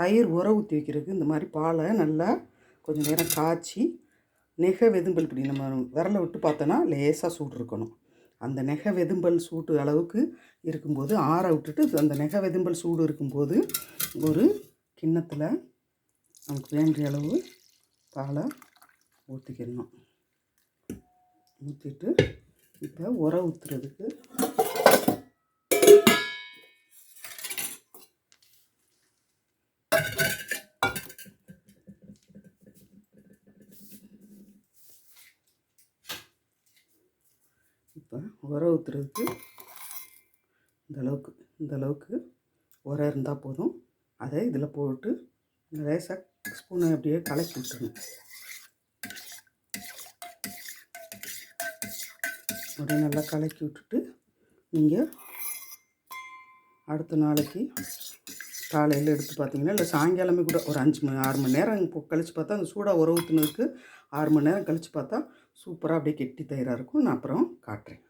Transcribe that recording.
தயிர் உர ஊற்றி வைக்கிறதுக்கு இந்த மாதிரி பாலை நல்லா கொஞ்சம் நேரம் காய்ச்சி நெகை வெதும்பல் இப்படி நம்ம விரலை விட்டு பார்த்தோன்னா லேசாக சூடு இருக்கணும். அந்த நெகை வெதும்பல் சூட்டு அளவுக்கு இருக்கும்போது ஆற விட்டுட்டு அந்த நெகை வெதும்பல் சூடு இருக்கும்போது ஒரு கிண்ணத்தில் நமக்கு வேண்டிய அளவு பாலை ஊற்றிக்கிடணும் ஊற்றிட்டு இப்போ உர ஊற்றுறதுக்கு இப்போ உர ஊற்றுறதுக்கு இந்த அளவுக்கு இந்த அளவுக்கு உரம் இருந்தால் போதும். அதை இதில் போட்டு லேசாக ஸ்பூனை அப்படியே கலக்கி விட்டுணும் அப்படியே நல்லா கலக்கி விட்டுட்டு நீங்கள் அடுத்த நாளைக்கு காலையில் எடுத்து பார்த்தீங்கன்னா இல்லை சாயங்காலமே கூட ஒரு அஞ்சு மணி ஆறு மணி நேரம் கழித்து பார்த்தா அந்த சூடாக உர ஊற்றுனதுக்கு ஆறு மணி நேரம் கழித்து பார்த்தா சூப்பராக அப்படியே கெட்டி தயிராக இருக்கும். நான் அப்புறம் காட்டுறேன்.